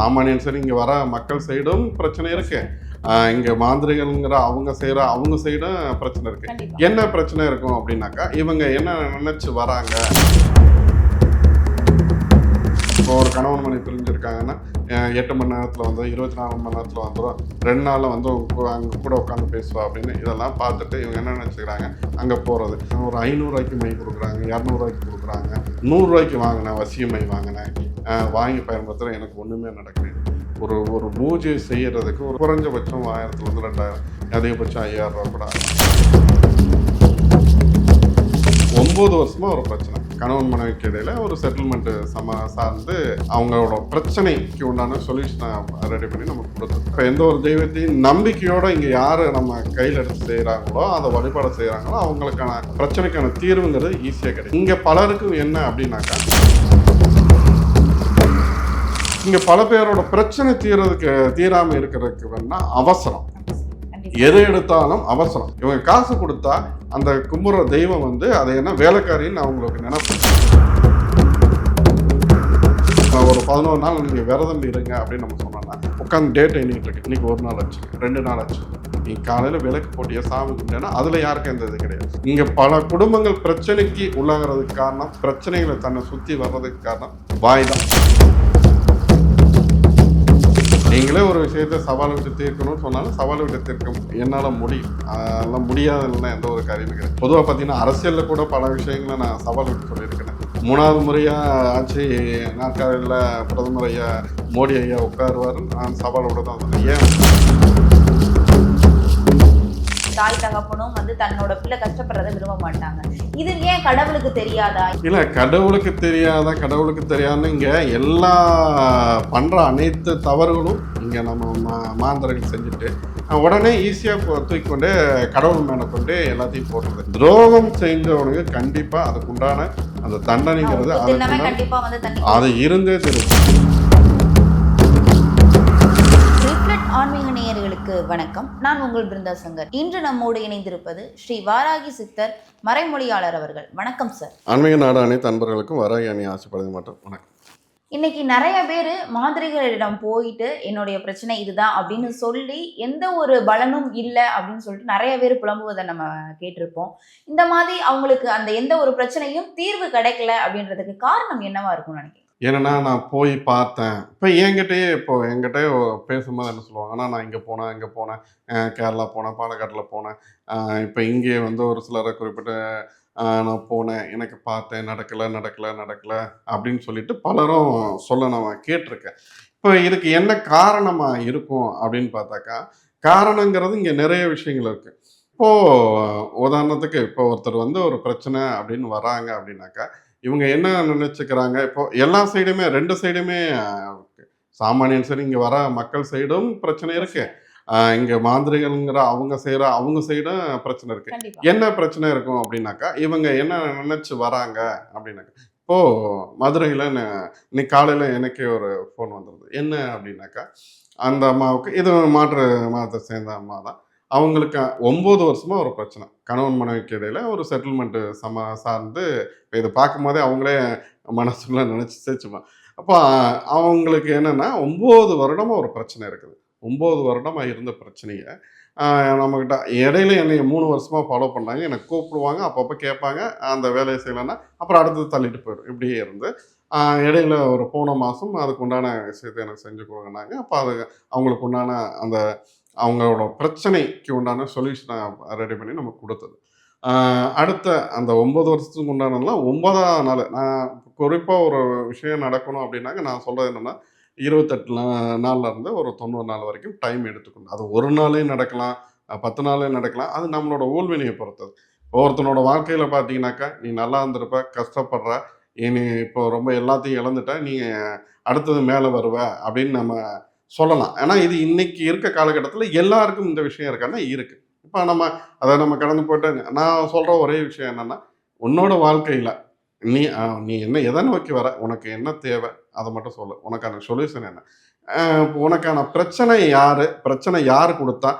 சாமானியன் சரி இங்கே வர மக்கள் சைடும் பிரச்சனை இருக்கு. இங்க மாந்திரிகள்ங்கிற அவங்க செய்யற அவங்க சைடும் பிரச்சனை இருக்கு. என்ன பிரச்சனை இருக்கும் அப்படின்னாக்கா இவங்க என்ன நினைச்சு வராங்க? இப்போ ஒரு கணவன் மணி பிரிஞ்சிருக்காங்கன்னா எட்டு மணி நேரத்தில் வந்து இருபத்தி நாலு மணி நேரத்தில் வந்துடும் ரெண்டு நாளில் வந்து அங்கே கூட உட்காந்து பேசுவா அப்படின்னு இதெல்லாம் பார்த்துட்டு இவங்க என்ன நினச்சிக்கிறாங்க? அங்கே போகிறது ஒரு ஐநூறுரூவாய்க்கு மை கொடுக்குறாங்க இரநூறுவாய்க்கு கொடுக்குறாங்க நூறுரூவாய்க்கு வாங்கினேன் வசிய மை வாங்கினேன். வாங்கி பயன்படுத்துகிறேன் எனக்கு ஒன்றுமே நடக்குது ஒரு ஒரு பூஜை செய்யறதுக்கு ஒரு குறைஞ்சபட்சம் ஆயிரத்துலேருந்து ரெண்டாயிரம் அதிகபட்சம் ஐயாயிரம் ரூபா கூட ஆகும். ஒன்பது வருஷமா ஒரு பிரச்சனை. கணவன் மனைவிக்கு இடையில ஒரு செட்டில்மெண்ட் சம சார்ந்து அவங்களோட பிரச்சனைக்கு உண்டான சொல்யூஷனை ரெடி பண்ணி நமக்கு கொடுத்தோம். இப்போ எந்த ஒரு தெய்வத்தையும் நம்பிக்கையோட இங்க யாரு நம்ம கையில் எடுத்து செய்கிறாங்களோ அதை வழிபாடு செய்கிறாங்களோ அவங்களுக்கான பிரச்சனைக்கான தீர்வுங்கிறது ஈஸியாக கிடைக்கும். இங்க பலருக்கும் என்ன அப்படின்னாக்கா இங்க பல பேரோட பிரச்சனை தீர்றதுக்கு தீராம இருக்கிறதுக்கு வேணா அவசரம். எது எடுத்தாலும் அவசரம். இவங்க காசு கொடுத்தா அந்த கும்புற தெய்வம் வந்து அதை என்ன வேலைக்காரின்னு அவங்களுக்கு உங்களுக்கு நினைப்பேன். ஒரு பதினோரு நாள் நீங்கள் விரதம் இருங்க அப்படின்னு நம்ம சொன்னோம்னா உட்காந்து டேட் எண்ணிட்டு இருக்கு இன்னைக்கு ஒரு நாள் ஆச்சு ரெண்டு நாள் ஆச்சு. நீ காலையில் விளக்கு போட்டிய சாமி கும்பிட்டேன்னா அதில் யாருக்கும் எந்த இது கிடையாது. இங்கே பல குடும்பங்கள் பிரச்சனைக்கு உள்ளாகிறதுக்கு காரணம் பிரச்சனைகளை தன்னை சுற்றி வர்றதுக்கு காரணம் வாய் தான். நீங்களே ஒரு விஷயத்தை சவால் விட்டு தீர்க்கணும்னு சொன்னாலும் சவால் விட்டு தீர்க்க என்னால் முடியும் அதெல்லாம் முடியாதுன்னு எந்த ஒரு காரியமும் கிடையாது. பொதுவாக பார்த்தீங்கன்னா அரசியலில் கூட பல விஷயங்களை நான் சவால் விட்டு சொல்லியிருக்கிறேன். மூணாவது முறையாக ஆட்சி நாற்காலியில் பிரதமர் ஐயா மோடி ஐயா உட்காருவார் நான் சவாலோட தான் சொன்னேன் ஏன்? தாய் தகப்பனும் வந்து தன்னோட பிள்ளை கஷ்டப்படுறதை விரும்ப மாட்டாங்க. இது ஏன் கடவுளுக்கு தெரியாதா? இல்லை கடவுளுக்கு தெரியாத? கடவுளுக்கு தெரியாதுன்னு இங்கே எல்லா பண்ணுற அனைத்து தவறுகளும் இங்கே நம்ம மா மாந்திரங்கள் செஞ்சுட்டு உடனே ஈஸியாக தூக்கி கொண்டு கடவுள் மேலே கொண்டு எல்லாத்தையும் போடுறது. துரோகம் செஞ்சவனுக்கு கண்டிப்பாக அதுக்குண்டான அந்த தண்டனைங்கிறது அது இருந்தே தெரியும். நேயர்களுக்கு வணக்கம். நான் உங்கள் பிருந்தா சங்கர். இன்று நம்மோடு இணைந்திருப்பது ஸ்ரீ வாராகி சித்தர் மறைமொழியாளர் அவர்கள். வணக்கம் சார். ஆன்மீக நாடு அனைத்து அன்பர்களுக்கும் வர அணி ஆசைப்படுது மாட்டோம் வணக்கம். இன்னைக்கு நிறைய பேர் மாந்திரிகளிடம் போயிட்டு என்னுடைய பிரச்சனை இதுதான் அப்படின்னு சொல்லி எந்த ஒரு பலனும் இல்லை அப்படின்னு சொல்லிட்டு நிறைய பேர் புலம்புவதை நம்ம கேட்டிருப்போம். இந்த மாதிரி அவங்களுக்கு அந்த எந்த ஒரு பிரச்சனையும் தீர்வு கிடைக்கல அப்படின்றதுக்கு காரணம் என்னவா இருக்கும்னு நினைக்கிறேன் ஏன்னா நான் போய் பார்த்தேன். இப்போ என்கிட்டயே இப்போ என்கிட்டயே பேசும்போது என்ன சொல்லுவாங்கன்னா நான் இங்கே போனேன் இங்கே போனேன். கேரளா போனேன் பாலக்காட்டில் போனேன். இப்போ இங்கே வந்து ஒரு சிலரை குறிப்பிட்ட நான் போனேன். எனக்கு பார்த்தேன் நடக்கலை நடக்கலை நடக்கலை அப்படின்னு சொல்லிட்டு பலரும் சொல்ல நான் கேட்டிருக்கேன். இப்போ இதுக்கு என்ன காரணமாக இருக்கும் அப்படின்னு பார்த்தாக்கா காரணங்கிறது இங்கே நிறைய விஷயங்கள் இருக்குது இப்போது உதாரணத்துக்கு இப்போ ஒருத்தர் வந்து ஒரு பிரச்சனை அப்படின்னு வராங்க அப்படின்னாக்கா இவங்க என்ன நினைச்சுக்கிறாங்க? இப்போ எல்லா சைடுமே ரெண்டு சைடுமே சாமானியன் சரி இங்கே வர மக்கள் சைடும் பிரச்சனை இருக்கு. இங்க மாந்திரிகள்ங்கிற அவங்க செய்யற அவங்க சைடும் பிரச்சனை இருக்கு. என்ன பிரச்சனை இருக்கும் அப்படின்னாக்கா இவங்க என்ன நினைச்சு வராங்க அப்படின்னாக்கா இப்போ மதுரையில் இன்னைக்கு காலையில் எனக்கே ஒரு ஃபோன் வந்திருந்தது. என்ன அப்படின்னாக்கா அந்த அம்மாவுக்கு இது மாற்று மதத்தை சேர்ந்த அம்மா தான். அவங்களுக்கு ஒம்பது வருஷமா ஒரு பிரச்சனை. கணவன் மனைவிக்கு இடையில ஒரு செட்டில்மெண்ட் சம சார்ந்து இப்போ இதை பார்க்கும்போதே அவங்களே மனசுக்குள்ள நினச்சி சேர்ச்சுமா அப்போ அவங்களுக்கு என்னன்னா ஒம்பது வருடமா ஒரு பிரச்சனை இருக்குது. ஒம்பது வருடமா இருந்த பிரச்சனையை நம்மக்கிட்ட இடையில என்னை மூணு வருஷமா ஃபாலோ பண்ணாங்க. எனக்கு கூப்பிடுவாங்க அப்பப்போ கேட்பாங்க. அந்த வேலையை செய்யலைன்னா அப்புறம் அடுத்தது தள்ளிட்டு போயிடும். இப்படியே இருந்து இடையில ஒரு போன மாதம் அதுக்கு உண்டான விஷயத்தை எனக்கு செஞ்சு கொடுங்கனாங்க அப்போ அது அவங்களுக்கு உண்டான அந்த அவங்களோட பிரச்சனைக்கு உண்டான சொல்யூஷனை ரெடி பண்ணி நமக்கு கொடுத்தது. அடுத்த அந்த ஒன்பது வருஷத்துக்கு உண்டானதுலாம் ஒன்பதாம் நாள். நான் குறிப்பாக ஒரு விஷயம் நடக்கணும் அப்படின்னாக்க நான் சொல்கிறது என்னென்னா இருபத்தெட்டு நாள்லேருந்து ஒரு தொண்ணூறு நாள் வரைக்கும் டைம் எடுத்துக்கணும். அது ஒரு நாளே நடக்கலாம் பத்து நாளே நடக்கலாம். அது நம்மளோட ஊழ்வினையை பொறுத்தது. ஒவ்வொருத்தனோட வாழ்க்கையில் பார்த்தீங்கன்னாக்கா நீ நல்லா இருந்திருப்ப கஷ்டப்படுற இனி இப்போ ரொம்ப எல்லாத்தையும் இழந்துட்ட நீ அடுத்தது மேலே வருவ அப்படின்னு நம்ம சொல்லலாம். ஏன்னா இது இன்னைக்கு இருக்க காலகட்டத்தில் எல்லாருக்கும் இந்த விஷயம் இருக்கான்னா இருக்கு. இப்போ நம்ம அதை நம்ம கடந்து போயிட்டு நான் சொல்கிற ஒரே விஷயம் என்னென்னா உன்னோட வாழ்க்கையில் நீ நீ என்ன எதை நோக்கி வர உனக்கு என்ன தேவை அதை மட்டும் சொல்லு. உனக்கான சொல்யூஷன் என்ன? இப்போ உனக்கான பிரச்சனை யார்? பிரச்சனை யார் கொடுத்தா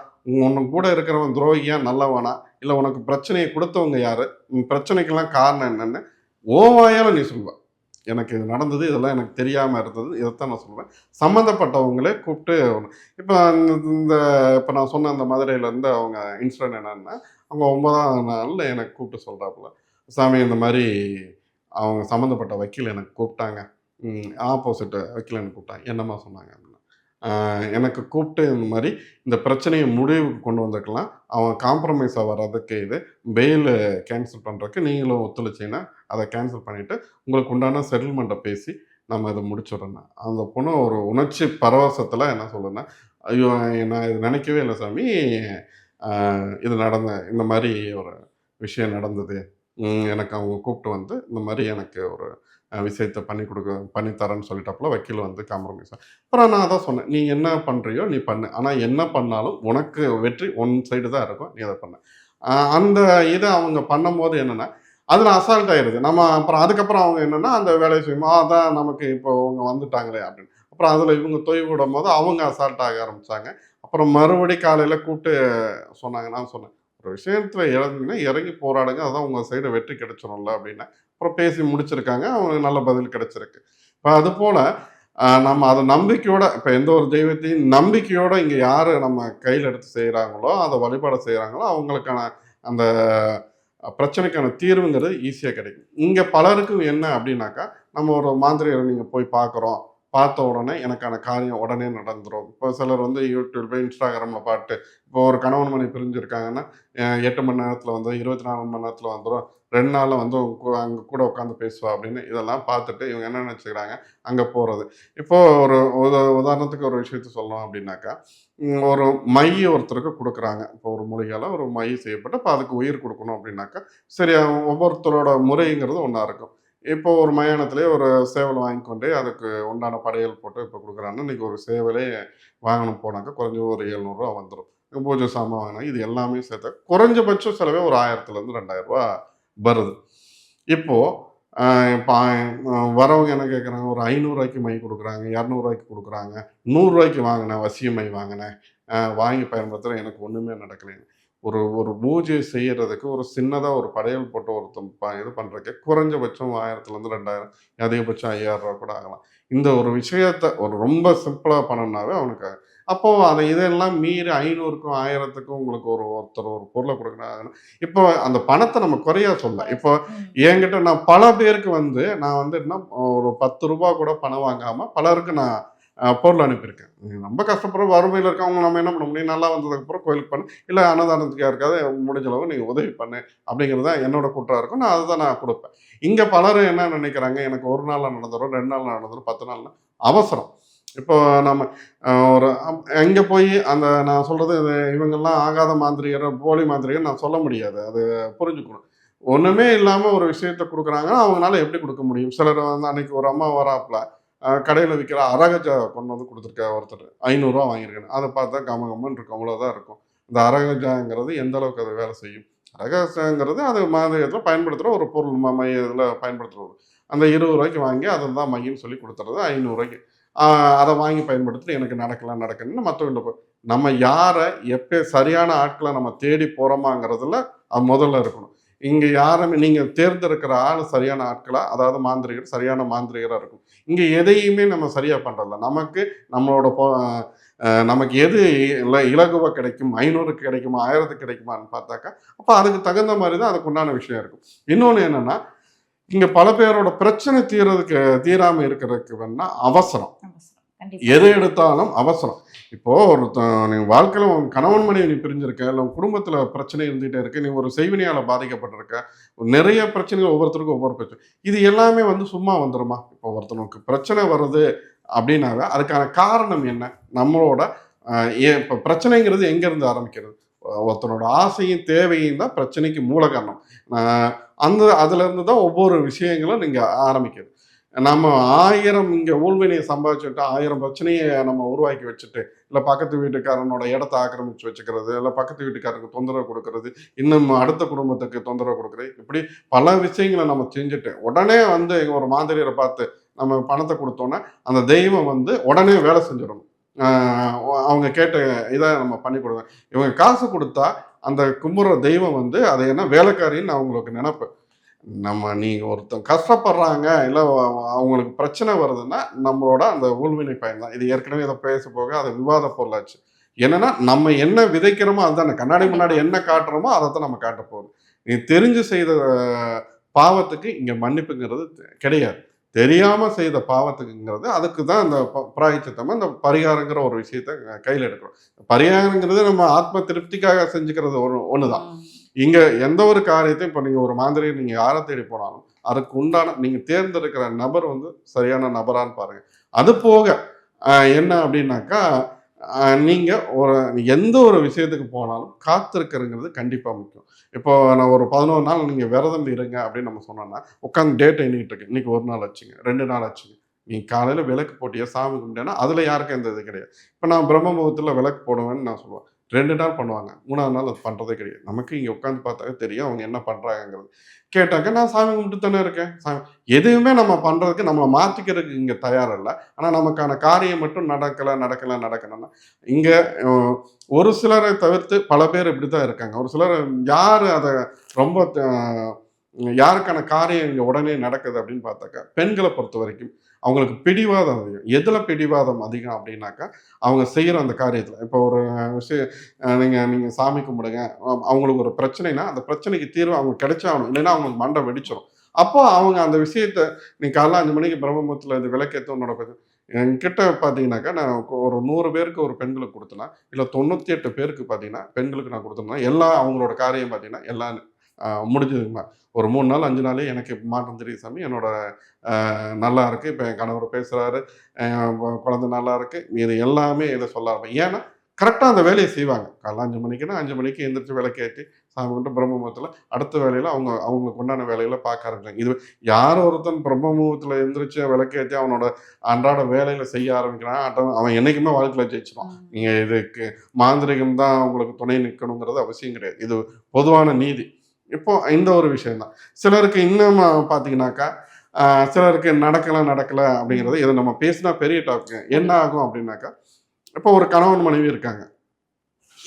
உன் கூட இருக்கிறவன் துரோகியா நல்லவனா? இல்லை உனக்கு பிரச்சனையை கொடுத்தவங்க யார்? பிரச்சனைக்கெல்லாம் காரணம் என்னென்னு ஓ நீ சொல்வ எனக்கு இது நடந்தது இதெல்லாம் எனக்கு தெரியாமல் இருந்தது இதைத்தான் நான் சொல்லுவேன் சம்மந்தப்பட்டவங்களே கூப்பிட்டு இப்போ இந்த இப்போ நான் சொன்ன அந்த மதுரையிலேருந்து அவங்க இன்சிடென்ட் என்னன்னா அவங்க ஒன்பதாம் நாளில் எனக்கு கூப்பிட்டு சொல்கிறாப்புல சாமி இந்த மாதிரி அவங்க சம்மந்தப்பட்ட வக்கீல் எனக்கு கூப்பிட்டாங்க. ஆப்போசிட் வக்கீல் எனக்கு கூப்பிட்டாங்க. என்னம்மா சொன்னாங்க? எனக்கு கூப்பிட்டு இந்த மாதிரி இந்த பிரச்சனையை முடிவுக்கு கொண்டு வந்திருக்கலாம். அவன் காம்ப்ரமைஸாக வர்றதுக்கு இது. பெயில் கேன்சல் பண்ணுறதுக்கு நீங்களும் ஒத்துழைச்சிங்கன்னா அதை கேன்சல் பண்ணிவிட்டு உங்களுக்கு உண்டான செட்டில்மெண்ட்டை பேசி நம்ம இதை முடிச்சிடணும் அந்த பொண்ணு ஒரு உணர்ச்சி பரவசத்தில் என்ன சொல்லுன்னா ஐயோ நான் இது நினைக்கவே இல்லை சாமி. இது நடந்த இந்த மாதிரி ஒரு விஷயம் நடந்தது. எனக்கு அவங்க கூப்பிட்டு வந்து இந்த மாதிரி எனக்கு ஒரு விஷயத்தை பண்ணி கொடுக்க பண்ணி தரேன்னு சொல்லிட்டாப்புல வக்கீல் வந்து காம்ப்ரமைஸ் அப்புறம் நான் அதான் சொன்னேன் நீ என்ன பண்ணுறியோ நீ பண்ணு. ஆனால் என்ன பண்ணாலும் உனக்கு வெற்றி ஒன் சைடு தான் இருக்கும் நீ அதை பண்ண. அந்த இதை அவங்க பண்ணும்போது என்னென்னா அதில் அசால்ட் ஆயிடுது நம்ம அப்புறம் அதுக்கப்புறம் அவங்க என்னென்னா அந்த வேலையை செய்யுமா அதான் நமக்கு இப்போ அவங்க வந்துட்டாங்களே அப்படின்னு. அப்புறம் அதில் இவங்க தொய்வு விடும் போது அவங்க அசால்ட் ஆக ஆரம்பித்தாங்க அப்புறம் மறுபடி காலையில் கூப்பிட்டு சொன்னாங்க நான் சொன்னேன் ஒரு விஷயத்தில் இறங்குங்கன்னா இறங்கி போராடுங்க. அதான் உங்கள் சைடு வெற்றி கிடைச்சிடும்ல அப்படின்னு. அப்புறம் பேசி முடிச்சிருக்காங்க. அவங்களுக்கு நல்ல பதில் கிடைச்சிருக்கு. இப்போ அதுபோல் நம்ம அதை நம்பிக்கையோட இப்போ எந்த ஒரு தெய்வத்தையும் நம்பிக்கையோட இங்கே யார் நம்ம கையில் எடுத்து செய்கிறாங்களோ அதை வழிபாடு செய்கிறாங்களோ அவங்களுக்கான அந்த பிரச்சனைக்கான தீர்வுங்கிறது ஈஸியாக கிடைக்கும். இங்கே பலருக்கும் என்ன அப்படின்னாக்கா நம்ம ஒரு மாந்திரிகரை நீங்கள் போய் பார்க்குறோம். பார்த்த உடனே எனக்கான காரியம் உடனே நடந்துடும் இப்போ சிலர் வந்து யூடியூப்ல இன்ஸ்டாகிராமில் பாட்டு இப்போ ஒரு கணவன் மணி பிரிஞ்சிருக்காங்கன்னா எட்டு மணி நேரத்தில் வந்து இருபத்தி நாலு மணி நேரத்தில் வந்துடும் ரெண்டு நாளில் வந்து அங்கே கூட உட்காந்து பேசுவா அப்படின்னு இதெல்லாம் பார்த்துட்டு இவங்க என்ன நினச்சிக்கிறாங்க அங்கே போகிறது இப்போது ஒரு உதாரணத்துக்கு ஒரு விஷயத்த சொல்லணும் அப்படின்னாக்கா ஒரு மை ஒருத்தருக்கு கொடுக்குறாங்க. இப்போ ஒரு மூலிகையால் ஒரு மை செய்யப்பட்டு இப்போ அதுக்கு உயிர் கொடுக்கணும் அப்படின்னாக்கா சரி ஒவ்வொருத்தரோட முறைங்கிறது ஒன்றா இருக்கும். இப்போ ஒரு மயானத்திலே ஒரு சேவல் வாங்கி கொண்டு அதுக்கு உண்டான படையல் போட்டு இப்போ கொடுக்குறாங்கன்னா இன்றைக்கி ஒரு சேவலே வாங்கணும் போனாக்கா குறைஞ்ச ஒரு எழுநூறுவா வந்துடும் பூஜை சாமான் வாங்கினா இது எல்லாமே சேர்த்து குறைஞ்சபட்சம் செலவே ஒரு ஆயிரத்துலேருந்து ரெண்டாயிரம் ரூபா வருது இப்போது இப்போ வரவங்க என்ன கேட்குறாங்க ஒரு ஐநூறுரூவாய்க்கு மை கொடுக்குறாங்க இரநூறுவாய்க்கு கொடுக்குறாங்க நூறுரூவாய்க்கு வாங்கினேன் வசிய மை வாங்கினேன் வாங்கி பயன்படுத்துகிற எனக்கு ஒன்றுமே நடக்கலைன்னு. ஒரு ஒரு பூஜை செய்யறதுக்கு ஒரு சின்னதாக ஒரு படையல் போட்டு ஒருத்தன் ப- இது பண்ணுறதுக்கு குறைஞ்சபட்சம் ஆயிரத்துலேருந்து ரெண்டாயிரம் அதிகபட்சம் ஐயாயிரம் ரூபா கூட ஆகலாம். இந்த ஒரு விஷயத்த ஒரு ரொம்ப சிம்பிளாக பண்ணோம்னாவே அவனுக்கு அப்போ அதை இதெல்லாம் மீறி ஐநூறுக்கும் ஆயிரத்துக்கும் உங்களுக்கு ஒரு ஒருத்தர் ஒரு பொருளை கொடுக்குறாங்கன்னா இப்போ அந்த பணத்தை நம்ம குறையா சொல்ல. இப்போ. என்கிட்ட நான் பல பேருக்கு வந்து நான் வந்து என்ன ஒரு பத்து ரூபா கூட பணம் வாங்காம பலருக்கு நான் பொருள் அனுப்பியிருக்கேன் ரொம்ப கஷ்டப்படுற வறுமையில் இருக்கவங்க நம்ம என்ன பண்ண முடியும்? நல்லா வந்ததுக்கப்புறம் கோயிலுக்கு பண்ணு இல்லை அன்னதானத்துக்காக இருக்காது முடிஞ்ச அளவு நீங்கள் உதவி பண்ணு. அப்படிங்கிறது தான் என்னோட கூட்டாக இருக்கும். நான் அதை தான் நான் கொடுப்பேன். இங்கே பலரும் என்ன நினைக்கிறாங்க? எனக்கு ஒரு நாளில் நடந்துடும் ரெண்டு நாள் நடந்துடும் பத்து நாள்னா அவசரம். இப்போ நம்ம ஒரு எங்கே போய் அந்த நான் சொல்கிறது இவங்கெல்லாம் ஆகாத மாந்திரிகர் போலி மாந்திரிகர் நான் சொல்ல முடியாது. அது புரிஞ்சுக்கணும். ஒன்றுமே இல்லாமல் ஒரு விஷயத்த கொடுக்குறாங்கன்னா அவங்களால எப்படி கொடுக்க முடியும்? சிலர் வந்து அன்னைக்கு ஒரு அம்மா வராப்புல கடையில் விற்கிற அரகஜா கொண்டு வந்து கொடுத்துருக்க ஒருத்தர். ஐநூறுரூவா வாங்கியிருக்கேன் அதை பார்த்தா கம கம்மன் இருக்கும். அவ்வளோதான் இருக்கும். இந்த அரகஜாங்கிறது எந்த அளவுக்கு அது வேலை செய்யும்? அரகஜாங்கிறது அது மாதிரியத்தில் பயன்படுத்துகிற ஒரு பொருள். மைய இதில் பயன்படுத்துகிறது அந்த இருபது ரூபாய்க்கு வாங்கி அதை தான் மையன்னு சொல்லி கொடுத்துறது ஐநூறுரூவாய்க்கு. அதை வாங்கி பயன்படுத்திட்டு எனக்கு நடக்கலாம் நடக்கணும்னு மற்றவங்க போய். நம்ம யாரை எப்போ சரியான ஆட்களை நம்ம தேடி போகிறோமாங்கிறதுல அது முதல்ல இருக்கணும். இங்கே யாருமே நீங்கள் தேர்ந்தெடுக்கிற ஆள் சரியான ஆட்களாக அதாவது மாந்திரிகர் சரியான மாந்திரிகராக இருக்கும். இங்கே எதையுமே நம்ம சரியாக பண்ணுறதில்ல நமக்கு நம்மளோட நமக்கு எது இல்லை இலகுவாக கிடைக்கும் ஐநூறுக்கு கிடைக்குமா ஆயிரத்துக்கு கிடைக்குமான்னு பார்த்தாக்கா அப்போ அதுக்கு தகுந்த மாதிரி தான் அதுக்கு உண்டான விஷயம் இருக்கும். இன்னொன்று என்னென்னா இங்கே பல பேரோட பிரச்சனை தீர்றதுக்கு தீராமல் இருக்கிறதுக்கு வேணால் அவசரம். எது எடுத்தாலும் அவசரம். இப்போ ஒரு நீ வாழ்க்கையில் உன் கணவன் மனைவி நீ பிரிஞ்சிருக்க இல்லை உன் குடும்பத்தில் பிரச்சனை இருந்துகிட்டே இருக்க நீ ஒரு செய்வினையால் பாதிக்கப்பட்டிருக்க நிறைய பிரச்சனைகள் ஒவ்வொருத்தருக்கும் ஒவ்வொரு பிரச்சனை. இது எல்லாமே வந்து சும்மா வந்துருமா? இப்போ ஒருத்தனுக்கு பிரச்சனை வருது அப்படின்னாவே அதுக்கான காரணம் என்ன? நம்மளோட இப்போ பிரச்சனைங்கிறது எங்கேருந்து ஆரம்பிக்கிறது? ஒருத்தனோட ஆசையும் தேவையும் தான் பிரச்சனைக்கு மூல காரணம் ஆஹ், அந்த அதுலேருந்து தான் ஒவ்வொரு விஷயங்களும் நீங்கள் ஆரம்பிக்கிறது. நம்ம ஆயிரம் இங்கே ஊழ்வினையை சம்பாதிச்சுட்டு ஆயிரம் பிரச்சனையை நம்ம உருவாக்கி வச்சுட்டு இல்லை பக்கத்து வீட்டுக்காரனோட இடத்த ஆக்கிரமிச்சு வச்சுக்கிறது இல்லை பக்கத்து வீட்டுக்காரருக்கு தொந்தரவு கொடுக்கறது இன்னும் அடுத்த குடும்பத்துக்கு தொந்தரவு கொடுக்குறது இப்படி பல விஷயங்களை நம்ம செஞ்சுட்டு உடனே வந்து ஒரு மாதிரியரை பார்த்து நம்ம பணத்தை கொடுத்தோன்னே அந்த தெய்வம் வந்து உடனே வேலை செஞ்சிடணும். அவங்க கேட்ட இதை நம்ம பண்ணி கொடுங்க. இவங்க காசு கொடுத்தா அந்த கும்புற தெய்வம் வந்து அதை என்ன வேலைக்காரின்னு அவங்களுக்கு நினப்பு நம்ம நீங்கள் ஒருத்தன் கஷ்டப்படுறாங்க இல்லை அவங்களுக்கு பிரச்சனை வருதுன்னா நம்மளோட அந்த ஊழ்வினை பயன் தான். இது ஏற்கனவே இதை பேச போக அது விவாத பொருளாச்சு. என்னன்னா நம்ம என்ன விதைக்கிறோமோ அதுதானே. கண்ணாடி முன்னாடி என்ன காட்டுறோமோ அதை தான் நம்ம காட்ட போகுது நீ தெரிஞ்சு செய்த பாவத்துக்கு இங்கே மன்னிப்புங்கிறது கிடையாது. தெரியாமல் செய்த பாவத்துக்குங்கிறது அதுக்கு தான் இந்த ப- பிராயச்சித்தம் இந்த பரிகாரங்கிற ஒரு விஷயத்த கையில் எடுக்கிறோம். பரிகாரங்கிறது நம்ம ஆத்ம திருப்திக்காக செஞ்சுக்கிறது ஒரு ஒன்று தான் இங்கே எந்த ஒரு காரியத்தையும் இப்போ நீங்கள் ஒரு மாந்திரியை நீங்கள் யாரை தேடி போனாலும் அதுக்கு உண்டான நீங்கள் தேர்ந்தெடுக்கிற நபர் வந்து சரியான நபரான்னு பாருங்கள் அது போக என்ன அப்படின்னாக்கா நீங்கள் ஒரு எந்த ஒரு விஷயத்துக்கு போனாலும் காத்திருக்கிறங்கிறது கண்டிப்பாக முக்கியம். இப்போ நான் ஒரு பதினோரு நாள் நீங்கள் விரதம் இருங்க அப்படின்னு நம்ம சொன்னோம்னா உட்காந்து டேட் எண்ணிக்கிட்டு இருக்கு. இன்னைக்கு ஒரு நாள் ஆச்சுங்க ரெண்டு நாள் ஆச்சுங்க. நீ காலையில் விளக்கு போட்டியா சாமி கும்பிட்டேன்னா அதில் யாருக்கும் எந்த இது கிடையாது. இப்போ நான் பிரம்ம முகூர்த்தத்தில் விளக்கு போடுவேன்னு நான் சொல்லுவேன். ரெண்டு நாள் பண்ணுவாங்க. மூணாவது நாள் அது பண்ணுறதே கிடையாது. நமக்கு இங்கே உட்காந்து பார்த்தாவே தெரியும் அவங்க என்ன பண்ணுறாங்கங்கிறது கேட்டாக்க நான் சாமி கும்பிட்டு தானே இருக்கேன். சாமி எதுவுமே நம்ம பண்ணுறதுக்கு நம்மளை மாற்றிக்கிறதுக்கு இங்கே தயாரில்லை. ஆனால் நமக்கான காரியம் மட்டும் நடக்கலை நடக்கலை நடக்கணும்னா இங்கே ஒரு சிலரை தவிர்த்து பல பேர் இப்படி தான் இருக்காங்க. ஒரு சிலர் யார் அதை ரொம்ப யாருக்கான காரியம் இங்கே உடனே நடக்குது அப்படின்னு பார்த்தாக்கா பெண்களை பொறுத்த வரைக்கும் அவங்களுக்கு பிடிவாதம் அதிகம். எதில் பிடிவாதம் அதிகம் அப்படின்னாக்கா அவங்க செய்கிற அந்த காரியத்தில். இப்போ ஒரு விஷயம் நீங்கள் நீங்கள் சாமி கும்பிடுங்க. அவங்களுக்கு ஒரு பிரச்சனைனா அந்த பிரச்சனைக்கு தீர்வு அவங்க கிடைச்சாகணும். இல்லைன்னா அவங்களுக்கு மண்டை வெடிச்சிடும் அப்போ அவங்க அந்த விஷயத்த நீ காலைல அஞ்சு மணிக்கு பிரம்மபுரத்தில் இது விளக்கேற்ற உன்னோட என்கிட்ட பார்த்தீங்கன்னாக்கா நான் ஒரு நூறு பேருக்கு ஒரு பெண்களுக்கு கொடுத்தேன்னா இல்லை தொண்ணூற்றி எட்டு பேருக்கு பார்த்தீங்கன்னா பெண்களுக்கு நான் கொடுத்தனா எல்லா அவங்களோட காரியம் பார்த்தீங்கன்னா எல்லாம் முடிஞ்சதுமா ஒரு மூணு நாள் அஞ்சு நாளே எனக்கு மாற்றம் தெரியுது சாமி. என்னோட நல்லா இருக்கு. இப்போ என் கணவர் பேசுகிறாரு குழந்தை நல்லா இருக்கு. இது எல்லாமே இதை சொல்ல ஆரம்பிக்கும். ஏன்னா கரெக்டாக அந்த வேலையை செய்வாங்க. காலைல அஞ்சு மணிக்குன்னா அஞ்சு மணிக்கு எந்திரிச்சு விளக்கேற்றி சாமி கும்பிட்டு பிரம்மமுகத்தில் அடுத்த வேலையில் அவங்க அவங்களுக்கு உண்டான வேலையில பார்க்க ஆரம்பிச்சாங்க இது யார் ஒருத்தன் பிரம்மமுகத்தில் எந்திரிச்சு விளக்கேற்றி அவனோட அன்றாட வேலையில செய்ய ஆரம்பிக்கிறான். அட்ட- அவன் என்னைக்குமே வாழ்க்கையில் ஜெயிச்சிருவான். ம். நீங்க இதுக்கு மாந்திரிகம் தான் உங்களுக்கு துணை நிற்கணுங்கிறது அவசியம் கிடையாது. இது பொதுவான நீதி. இப்போ இந்த ஒரு விஷயம்தான். சிலருக்கு இன்னும் பார்த்தீங்கன்னாக்கா சிலருக்கு நடக்கலை நடக்கலை அப்படிங்கிறது இது நம்ம பேசினா பெரிய டாபிக் என்ன ஆகும் அப்படின்னாக்கா இப்போ ஒரு கணவன் மனைவி இருக்காங்க.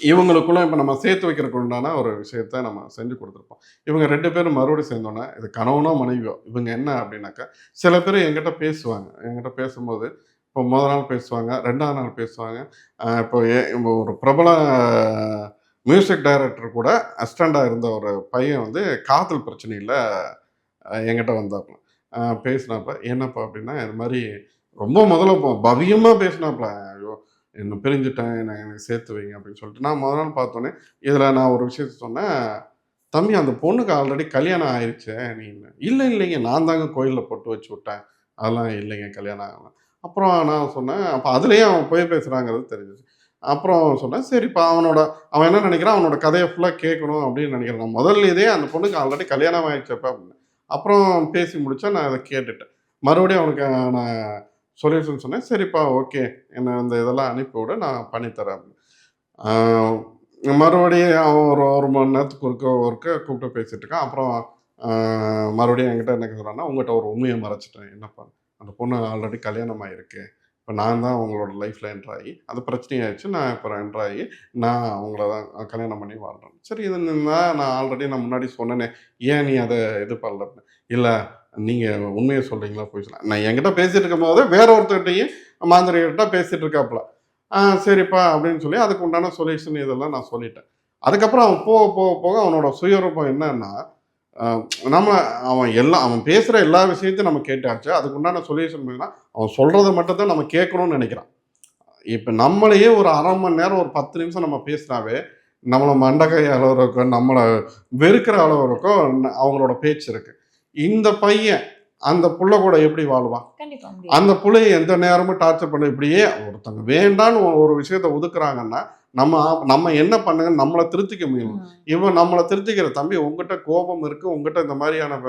இவங்களுக்குள்ள இப்போ நம்ம சேர்த்து வைக்கிறதுக்கு உண்டான ஒரு விஷயத்த நம்ம செஞ்சு கொடுத்துருப்போம். இவங்க ரெண்டு பேரும் மறுபடியும் சேர்ந்தோன்னே இது கணவனோ மனைவியோ இவங்க என்ன அப்படின்னாக்கா சில பேர் என்கிட்ட பேசுவாங்க. என்கிட்ட பேசும்போது இப்போ முதல் நாள் பேசுவாங்க ரெண்டாவது நாள் பேசுவாங்க. ஏ- இப்போ ஒரு பிரபல மியூசிக் டைரக்டர் கூட அஸ்டண்டாக இருந்த ஒரு பையன் வந்து காதல் பிரச்சனையில் என்கிட்ட வந்தாப்புல பேசினாப்ப என்னப்பா அப்படின்னா இது மாதிரி ரொம்ப முதல்ல பவியமாக பேசினாப்புல ஐயோ என்ன பிரிஞ்சுட்டேன் என்னை எனக்கு சேர்த்து வைங்க அப்படின்னு சொல்லிட்டு. நான் முதல் நாள் பார்த்தோன்னே இதில் நான் ஒரு விஷயத்த சொன்னேன் தம்பி அந்த பொண்ணுக்கு ஆல்ரெடி கல்யாணம் ஆயிடுச்சு நீ இல்லை இல்லைங்க நான் தாங்க கோயிலில் போட்டு வச்சு விட்டேன். அதெல்லாம் இல்லைங்க கல்யாணம் ஆகலாம் அப்புறம் நான் சொன்னேன் அப்போ அதுலேயே அவன் போய் பேசுகிறாங்கிறது தெரிஞ்சிச்சு. அப்புறம் சொன்னேன் சரிப்பா அவனோட அவன் என்ன நினைக்கிறான்? அவனோட கதையை ஃபுல்லாக கேட்கணும் அப்படின்னு நினைக்கிறான். நான் முதல்ல இதே அந்த பொண்ணுக்கு ஆல்ரெடி கல்யாணம் ஆயிடுச்சப்ப அப்படின்னு. அப்புறம் பேசி முடிச்சா நான் அதை கேட்டுட்டேன். மறுபடியும் அவனுக்கு நான் சொல்யூஷன் சொன்னேன். சரிப்பா ஓகே என்னை இந்த இதெல்லாம் அனுப்பி விட நான் பண்ணித்தரேன் அப்படின்னு. மறுபடியும் அவன் ஒரு ஒரு மணி நேரத்துக்கு ஒருக்க ஒருக்க கூப்பிட்டு பேசிகிட்டு இருக்கான். அப்புறம் மறுபடியும் என்கிட்ட என்ன சொல்கிறான்னா உங்கள்கிட்ட ஒரு உண்மையை மறைச்சிட்டேன். என்னப்பா அந்த பொண்ணு ஆல்ரெடி கல்யாணம் ஆகிருக்கு இப்போ நான் தான் அவங்களோட லைஃப்பில் என்ட்ராகி அது பிரச்சனையாயிடுச்சு நான் இப்போ என்ட்ராகி நான் அவங்கள தான் கல்யாணம் பண்ணி வாழ்கிறேன் சரி இது நான் நான் ஆல்ரெடி நான் முன்னாடி சொன்னேனே ஏன் நீ அதை இது பண்ணல? இல்லை நீங்கள் உண்மையை சொல்கிறீங்களா போய் சொல்லலாம் நான் என்கிட்ட பேசிகிட்டு இருக்கும் போது வேற ஒருத்தர்கிட்டையும் மாந்திரிகிட்ட பேசிகிட்டு இருக்காப்புல. ஆ சரிப்பா அப்படின்னு சொல்லி அதுக்கு உண்டான சொல்யூஷன் இதெல்லாம் நான் சொல்லிட்டேன். அதுக்கப்புறம் அவன் போக போக போக அவனோட சுயரூபம் என்னன்னா நம்ம அவன் எல்லாம் அவன் பேசுகிற எல்லா விஷயத்தையும் நம்ம கேட்டாச்சு. அதுக்கு உண்டான சொல்யூஷன் என்னன்னா அவன் சொல்கிறத மட்டும் தான் நம்ம கேட்கணும்னு நினைக்கிறான். இப்போ நம்மளையே ஒரு அரை மணி நேரம் ஒரு பத்து நிமிஷம் நம்ம பேசினாவே நம்மளை மண்டகை அளவுறக்கோ நம்மளை வெறுக்கிற அளவுறக்கோ அவங்களோட பேச்சு இருக்கு. இந்த பையன் அந்த புள்ள கூட எப்படி வாழ்வான்? அந்த புள்ளைய எந்த நேரமும் டார்ச்சர் பண்ண இப்படியே ஒருத்தங்க வேண்டான்னு ஒரு விஷயத்த ஒதுக்குறாங்கன்னா நம்ம நம்ம என்ன பண்ணுங்க நம்மளை திருத்திக்க முடியும். இவன் நம்மளை திருத்திக்கிற தம்பி உங்ககிட்ட கோபம் இருக்கு உங்ககிட்ட இந்த மாதிரியான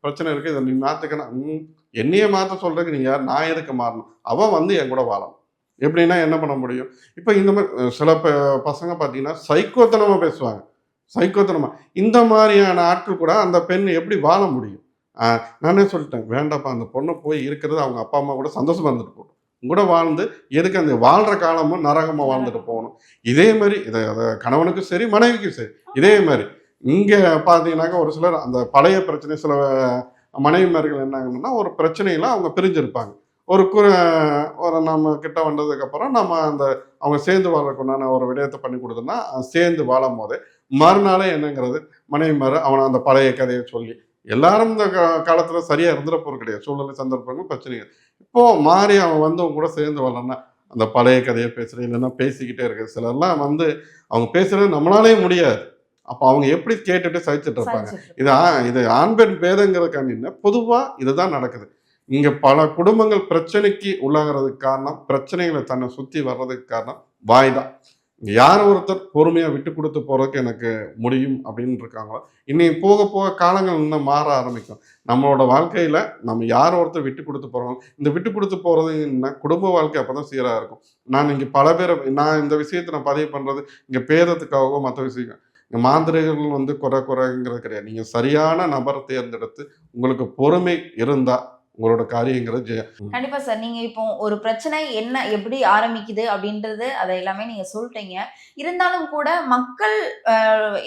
பிரச்சனை இருக்கு இதை நீ மாத்துக்கணும் என்னைய மாத்த சொல்றதுக்கு நீ யார் நான் எதுக்கு மாறணும்? அவன் வந்து என் கூட வாழணும். எப்படின்னா என்ன பண்ண முடியும்? இப்போ இந்த மாதிரி சில ப- பசங்க பார்த்தீங்கன்னா சைக்கோத்தனமா பேசுவாங்க. சைக்கோத்தனமா. இந்த மாதிரியான ஆட்கள் கூட அந்த பெண் எப்படி வாழ முடியும்? நானே சொல்லிட்டேன் வேண்டாப்பா அந்த பொண்ணு போய் இருக்கிறது அவங்க அப்பா அம்மா கூட சந்தோஷமா இருந்துட்டு உங்க கூட வாழ்ந்து எதுக்கு அந்த வாழ்ற காலமும் நரகமா வாழ்ந்துட்டு போகணும். இதே மாதிரி இதை அதை கணவனுக்கும் சரி மனைவிக்கும் சரி இதே மாதிரி. இங்கே பார்த்தீங்கன்னாக்கா ஒரு சிலர் அந்த பழைய பிரச்சனை சில மனைவிமார்கள் என்னங்கன்னா ஒரு பிரச்சனையில அவங்க பிரிஞ்சிருப்பாங்க. ஒரு கு ஒரு நம்ம கிட்ட வந்ததுக்கப்புறம் நம்ம அந்த அவங்க சேர்ந்து வாழறதுக்கு உண்டான ஒரு விடயத்தை பண்ணி கொடுத்தோம்னா சேர்ந்து வாழும் போது மறுநாளே என்னங்கிறது மனைவிமார் அவனை அந்த பழைய கதையை சொல்லி எல்லாரும் இந்த கா- காலத்துல சரியா இருந்துட போகிறது கிடையாது. சூழ்நிலை சந்தர்ப்பங்கள் பிரச்சனைகள். இப்போ மாறி அவன் வந்து அவங்க கூட சேர்ந்து வரலன்னா அந்த பழைய கதையை பேசுறது இல்லைன்னா பேசிக்கிட்டே இருக்கு சிலர்லாம் வந்து அவங்க பேசுறது நம்மளாலே முடியாது. அப்போ அவங்க எப்படி கேட்டுட்டு சகிச்சுட்டு இருப்பாங்க. இது ஆ- இது ஆண் பெண் பேதங்கிறதுக்காண்டி இல்லை பொதுவா இதுதான் நடக்குது. இங்க பல குடும்பங்கள் பிரச்சனைக்கு உள்ளாகிறதுக்கு காரணம் பிரச்சனைகளை தன்னை சுத்தி வர்றதுக்கு காரணம் வாய் தான். யார் ஒருத்தர் பொறுமையாக விட்டு கொடுத்து போகிறதுக்கு எனக்கு முடியும் அப்படின்னு இருக்காங்களோ? இன்னைக்கு போக போக காலங்கள் இன்னும் மாற ஆரம்பிக்கும். நம்மளோட வாழ்க்கையில் நம்ம யார் ஒருத்தர் விட்டு கொடுத்து போகிறோம் இந்த விட்டு கொடுத்து போகிறதுன்னா குடும்ப வாழ்க்கை அப்பதான் சீராக இருக்கும். நான் இங்கே பல பேரை நான் இந்த விஷயத்தை நான் பதிவு பண்ணுறது இங்கே பேதத்துக்காகவோ மற்ற விஷயம் இங்கே மாந்திரிகர்கள் வந்து குறை குறைங்கிறது கிடையாது. நீங்கள் சரியான நபரை தேர்ந்தெடுத்து உங்களுக்கு பொறுமை இருந்தால் உங்களோட காரியங்கிறது ஜெயம் கண்டிப்பா சார். நீங்க இப்போ ஒரு பிரச்சனை என்ன எப்படி ஆரம்பிக்குது அப்படின்றது அதை எல்லாமே நீங்க சொல்லிட்டீங்க. இருந்தாலும் கூட மக்கள்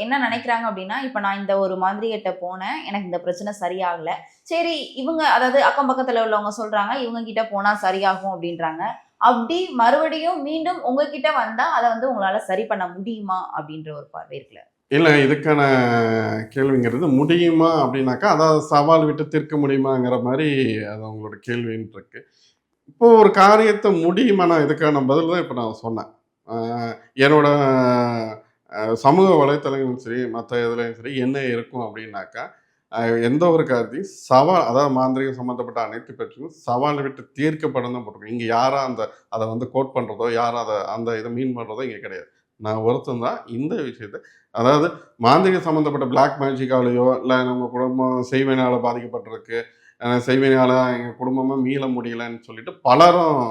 என்ன நினைக்கிறாங்க அப்படின்னா இப்போ நான் இந்த ஒரு மாந்திரிகிட்ட போனேன் எனக்கு இந்த பிரச்சனை சரியாகல. சரி இவங்க அதாவது அக்கம் பக்கத்துல உள்ளவங்க சொல்றாங்க இவங்க கிட்ட போனா சரியாகும் அப்படின்றாங்க. அப்படி மறுபடியும் மீண்டும் உங்ககிட்ட வந்தா அதை வந்து உங்களால சரி பண்ண முடியுமா அப்படின்ற ஒரு பார்வை இருக்குல்ல. இல்லை இதுக்கான கேள்விங்கிறது முடியுமா அப்படின்னாக்கா அதாவது சவால் விட்டு தீர்க்க முடியுமாங்கிற மாதிரி அது உங்களோட கேள்வின்னு இருக்கு. இப்போ ஒரு காரியத்தை முடியுமா? நான் இதுக்கான பதில் தான் இப்போ நான் சொன்னேன். என்னோட சமூக வலைத்தளங்களும் சரி மற்ற இதுலையும் சரி என்ன இருக்கும் அப்படின்னாக்கா எந்த ஒரு காரியத்தையும் சவால் அதாவது மாந்திரிகம் சம்மந்தப்பட்ட அனைத்து பிரச்சனையும் சவால் விட்டு தீர்க்கப்படும் தான் போட்டிருக்கோம். இங்கே யாரும் அந்த அதை வந்து கோட் பண்ணுறதோ யாரும் அதை அந்த இதை மீன் பண்ணுறதோ இங்கே கிடையாது. நான் ஒருத்தன் தான் இந்த விஷயத்தை. அதாவது மாந்திரிக சம்மந்தப்பட்ட பிளாக் மேஜிக்காலேயோ இல்லை நம்ம குடும்பம் செய்வினால் பாதிக்கப்பட்டிருக்கு செய்வினால் எங்கள் குடும்பமாக மீள முடியலன்னு சொல்லிட்டு பலரும்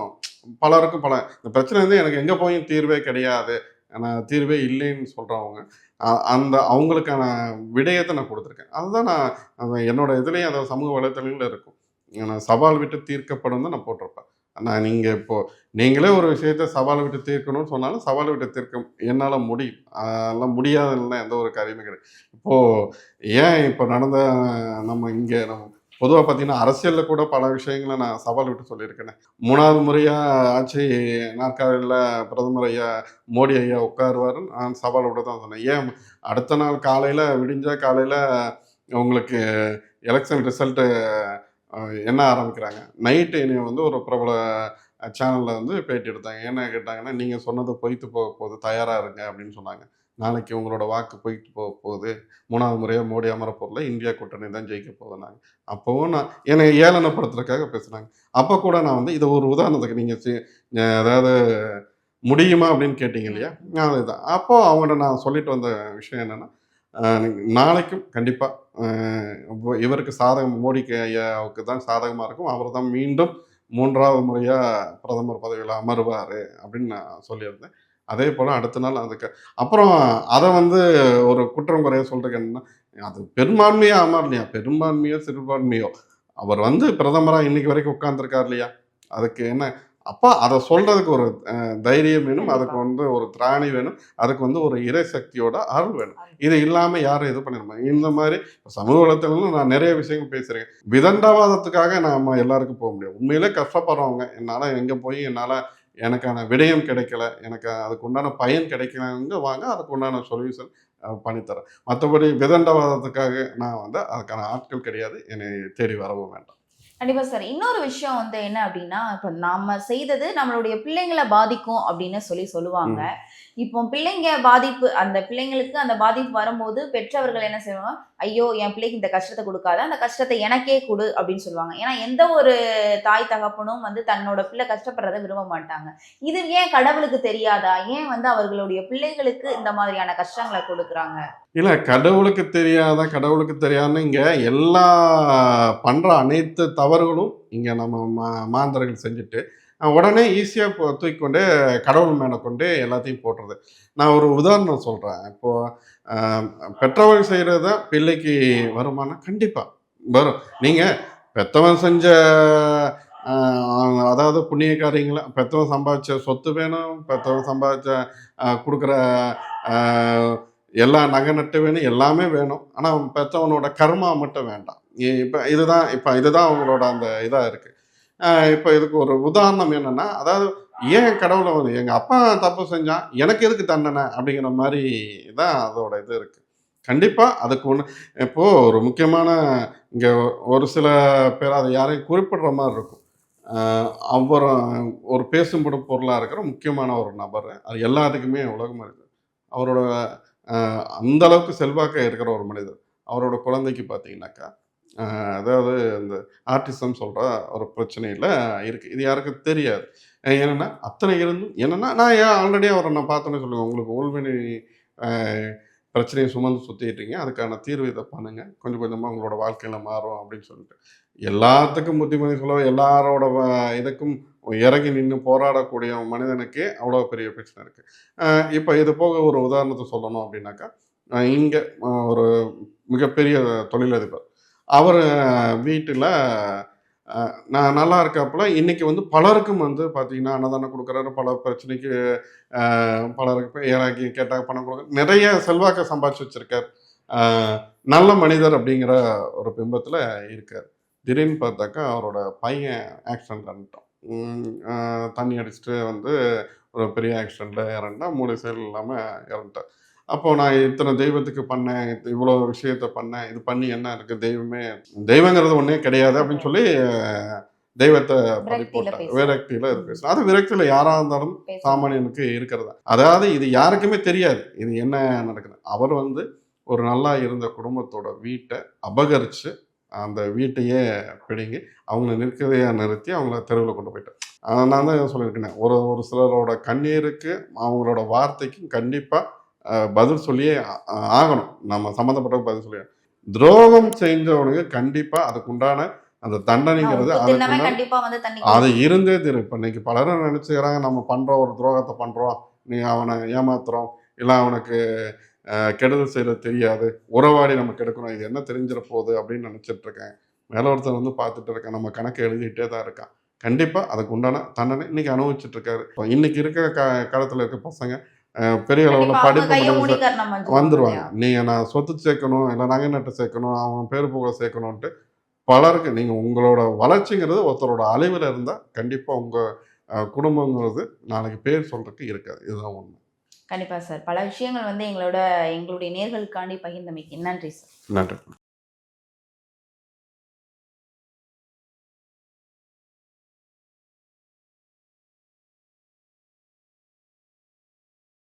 பலருக்கும் பல இந்த பிரச்சனை வந்து எனக்கு எங்கே போயும் தீர்வே கிடையாது. நான் தீர்வே இல்லைன்னு சொல்கிறவங்க அந்த அவங்களுக்கான விடயத்தை நான் கொடுத்துருக்கேன். அதுதான் நான் என்னோட இதுலேயும் அதை சமூக வலைத்தளங்களில் இருக்கும். நான் சவால் விட்டு தீர்க்கப்படும் தான் நான் போட்டிருப்பேன். நான் நீங்கள் இப்போது நீங்களே ஒரு விஷயத்த சவால் விட்டு தீர்க்கணும்னு சொன்னாலும் சவாலை விட்டு தீர்க்க என்னால் முடியும். அதெல்லாம் முடியாதுன்னா எந்த ஒரு காரியமே கிடையாது. இப்போது ஏன் இப்போ நடந்த நம்ம இங்கே நம்ம பொதுவாக பார்த்தீங்கன்னா அரசியலில் கூட பல விஷயங்களை நான் சவால் விட்டு சொல்லியிருக்கேனே. மூணாவது முறையாக ஆட்சி நாற்காலியில் பிரதமர் ஐயா மோடி ஐயா உட்காருவார் நான் சவால் விட தான் சொன்னேன். ஏன் அடுத்த நாள் காலையில் விடிஞ்சா காலையில் உங்களுக்கு எலெக்ஷன் ரிசல்ட்டு என்ன ஆரம்பிக்கிறாங்க. நைட்டு என்னை வந்து ஒரு பிரபல சேனலில் வந்து பேட்டி எடுத்தாங்க. என்ன கேட்டாங்கன்னா நீங்கள் சொன்னது பொய்த்து போக போகுது தயாராக இருங்க அப்படின்னு சொன்னாங்க. நாளைக்கு உங்களோட வாக்கு பொய்த்து போக போகுது. மூணாவது முறையாக மோடி அமர போகிறல இந்தியா கூட்டணி தான் ஜெயிக்க போகுதுனாங்க அப்போவும் நான் என்னை ஏளனப்படுத்துறதுக்காக பேசுனாங்க. அப்போ கூட நான் வந்து இது ஒரு உதாரணத்துக்கு நீங்கள் அதாவது முடியுமா அப்படின்னு கேட்டீங்க இல்லையா? அதுதான். அப்போ அவங்கள்ட்ட நான் சொல்லிட்டு வந்த விஷயம் என்னன்னா நாளைக்கும் கண்டிப்பாக இவருக்கு சாதகம் மோடிக்கு ஐயாவுக்கு தான் சாதகமாக இருக்கும். அவர் தான் மீண்டும் மூன்றாவது முறையாக பிரதமர் பதவியில் அமருவார் அப்படின்னு நான் சொல்லியிருந்தேன். அதே போல் அடுத்த நாள் அதுக்கு அப்புறம் அதை வந்து ஒரு குற்றம் குறைய சொல்கிறது என்னன்னா அது பெரும்பான்மையாக அமரலையா பெரும்பான்மையோ சிறுபான்மையோ. அவர் வந்து பிரதமராக இன்னைக்கு வரைக்கும் உட்காந்துருக்கார் இல்லையா? அதுக்கு என்ன அப்போ அதை சொல்றதுக்கு ஒரு தைரியம் வேணும். அதுக்கு வந்து ஒரு திராணி வேணும். அதுக்கு வந்து ஒரு இறை சக்தியோட அருள் வேணும். இது இல்லாமல் யாரும் இது பண்ணிருப்பாங்க இந்த மாதிரி சமூக வலைத்தளங்களும் நான் நிறைய விஷயங்கள் பேசுகிறேன் விதண்டாவாதத்துக்காக நாம எல்லாருக்கும் போக முடியாது. உண்மையிலே கஷ்டப்படுறவங்க. என்னால் எங்கே போய் என்னால் எனக்கான விடயம் கிடைக்கல. எனக்கு அதுக்கு உண்டான பயன் கிடைக்கலங்க வாங்க. அதுக்கு உண்டான சொல்யூஷன் பண்ணித்தரேன். மற்றபடி விதண்டவாதத்துக்காக நான் வந்து அதுக்கான ஆட்கள் கிடையாது. என்னை தேடி வரவும் வேண்டாம். கண்டிப்பாக சார். இன்னொரு விஷயம் வந்து என்ன அப்படின்னா இப்போ நாம் செய்தது நம்மளுடைய பிள்ளைங்களை பாதிக்கும் அப்படின்னு சொல்லி சொல்லுவாங்க. இப்போ பிள்ளைங்க பாதிப்பு அந்த பிள்ளைங்களுக்கு அந்த பாதிப்பு வரும்போது பெற்றவர்கள் என்ன செய்வாங்க? ஐயோ என் பிள்ளைக்கு இந்த கஷ்டத்தை கொடுக்காத அந்த கஷ்டத்தை எனக்கே கொடு அப்படின்னு சொல்லுவாங்க. ஏன்னா எந்த ஒரு தாய் தகப்பனும் வந்து தன்னோட பிள்ளை கஷ்டப்படுறத விரும்ப மாட்டாங்க. இது ஏன் கடவுளுக்கு தெரியாதா? ஏன் வந்து அவர்களுடைய பிள்ளைகளுக்கு இந்த மாதிரியான கஷ்டங்களை கொடுக்குறாங்க? இல்லை கடவுளுக்கு தெரியாத? கடவுளுக்கு தெரியாதுன்னு இங்கே எல்லா பண்ணுற அனைத்து தவறுகளும் இங்கே நம்ம மா மாந்தர்கள் செஞ்சுட்டு உடனே ஈஸியாக தூக்கி கொண்டு கடவுள் மேலே கொண்டு எல்லாத்தையும் போட்டுறது. நான் ஒரு உதாரணம் சொல்கிறேன் இப்போது பெற்றவர்கள் செய்கிறது தான் பிள்ளைக்கு வருமானம் கண்டிப்பாக வரும். நீங்கள் பெற்றவன் செஞ்ச அதாவது புண்ணிய காரியங்களை பெற்றவன் சம்பாதிச்ச சொத்து வேணும் பெற்றவன் சம்பாதிச்ச கொடுக்குற எல்லா நகை நட்டு வேணும் எல்லாமே வேணும். ஆனால் பெற்றவனோட கர்மா மட்டும் வேண்டாம். இப்போ இதுதான் இப்போ இதுதான் அவங்களோட அந்த இதாக இருக்குது இப்போ இதுக்கு ஒரு உதாரணம் என்னென்னா அதாவது ஏன் கடவுளை வந்து எங்கள் அப்பா தப்பு செஞ்சான் எனக்கு எதுக்கு தண்டனை அப்படிங்கிற மாதிரி தான் அதோட இது இருக்குது கண்டிப்பாக அதுக்கு ஒன்று இப்போது ஒரு முக்கியமான இங்கே ஒரு சில பேர் அதை யாரையும் குறிப்பிடுற மாதிரி இருக்கும். ஆஹ் அவர் ஒரு பேசும்படு பொருளாக இருக்கிற முக்கியமான ஒரு நபர் அது எல்லாத்துக்குமே உலகம் இருக்குது அவரோட அந்த அளவுக்கு செல்வாக்க இருக்கிற ஒரு மனிதர். அவரோட குழந்தைக்கு பார்த்தீங்கன்னாக்கா அதாவது இந்த ஆர்டிசம் சொல்கிற ஒரு பிரச்சனையில் இருக்குது இது யாருக்கும் தெரியாது. என்னென்னா அத்தனை இருந்தும் என்னென்னா நான் ஏன் ஆல்ரெடி அவரை நான் பார்த்தோன்னே சொல்லுவேன் உங்களுக்கு ஓல்வினி பிரச்சனையை சுமந்து சுற்றிட்டு அதுக்கான தீர்வு இதை பண்ணுங்கள் கொஞ்சம் கொஞ்சமாக உங்களோட வாழ்க்கையில் மாறும் அப்படின்னு சொல்லிட்டு. எல்லாத்துக்கும் புத்திமதி சொல்ல எல்லாரோட இதுக்கும் இறங்கி நின்று போராடக்கூடிய மனிதனுக்கே அவ்வளோ பெரிய பிரச்சனை இருக்குது இப்போ இது போக ஒரு உதாரணத்தை சொல்லணும் அப்படின்னாக்கா இங்கே ஒரு மிகப்பெரிய தொழிலதிபர் அவர் வீட்டில் நான் நல்லா இருக்காப்புல. இன்றைக்கி வந்து பலருக்கும் வந்து பார்த்தீங்கன்னா அன்னதானம் கொடுக்குறாரு. பல பிரச்சனைக்கு பலருக்கு ஏறாக்கி கேட்டால் பணம் கொடுக்க நிறைய செல்வாக்கை சம்பாதிச்சு வச்சுருக்கார். நல்ல மனிதர் அப்படிங்கிற ஒரு பிம்பத்தில் இருக்கார். திடீர்னு பார்த்தாக்கா அவரோட பையன் ஆக்சிடென்ட் ஆகிட்டான் தண்ணி அடிச்சுட்டு வந்து ஒரு பெரிய ஆக்சிடெண்ட்டில் இறந்தா மூளை செயல் இல்லாமல் இறந்துட்டார். அப்போ நான் இத்தனை தெய்வத்துக்கு பண்ணேன் இவ்வளோ விஷயத்த பண்ணேன் இது பண்ணி என்ன இருக்கு? தெய்வமே தெய்வங்கிறது ஒன்றே கிடையாது அப்படின்னு சொல்லி தெய்வத்தை போட்டார் பேசுறாரு. விரக்தியில் பேசுகிறேன் அது விரக்தியில் யாராக இருந்தாலும். சாமானியனுக்கு இருக்கிறதா. அதாவது இது யாருக்குமே தெரியாது. இது என்ன நடக்குது? அவர் வந்து ஒரு நல்லா இருந்த குடும்பத்தோட வீட்டை அபகரித்து அந்த வீட்டையே பிடுங்கி அவங்கள நிற்கதையா நிறுத்தி அவங்கள தெருவில் கொண்டு போயிட்டார். ஆஹ் நான் தான் சொல்லியிருக்கேன் ஒரு ஒரு சிலரோட கண்ணீருக்கு அவங்களோட வார்த்தைக்கும் கண்டிப்பாக பதில் சொல்லியே ஆகணும். நம்ம சம்மந்தப்பட்ட பதில் சொல்லி துரோகம் செஞ்சவனுக்கு கண்டிப்பாக அதுக்குண்டான அந்த தண்டனைங்கிறது தண்ணி அது இருந்தே தீரும். இப்போ இன்னைக்கு பலரும் நினச்சிக்கிறாங்க நம்ம பண்ணுற ஒரு துரோகத்தை பண்ணுறோம் நீ அவனை ஏமாத்துறோம். இல்லை அவனுக்கு கெடுதல் செய்கிறது தெரியாது. உறவாடி நம்ம கெடுக்கணும். இது என்ன தெரிஞ்சிட போகுது அப்படின்னு நினச்சிட்டு இருக்கேன். மேல ஒருத்தர் வந்து பார்த்துட்டு இருக்கேன். நம்ம கணக்கு எழுதிட்டே தான் இருக்கான். கண்டிப்பாக அதுக்கு உண்டான தண்டனை இன்னைக்கு அனுபவிச்சுட்டு இருக்காரு. இப்போ இன்னைக்கு இருக்கிற க காலத்தில் இருக்க பசங்க பெரிய அளவில் அவங்க படிப்பு இல்லையா? நீங்கள் நான் சொத்து சேர்க்கணும் இல்லை நகை நட்டு சேர்க்கணும் அவன் பேர் புகழ சேர்க்கணுன்ட்டு பலருக்கு நீங்கள் உங்களோட வளர்ச்சிங்கிறது ஒருத்தரோட அழிவில் இருந்தால் கண்டிப்பாக உங்கள் குடும்பங்கிறது நாளைக்கு பேர் சொல்றதுக்கு இருக்காது. இதுதான் உண்மை. கண்டிப்பா சார். பல விஷயங்கள் வந்து எங்களோட எங்களுடைய நேர்களுக்காண்டி பகிர்ந்தமைக்கு நன்றி சார். நன்றி.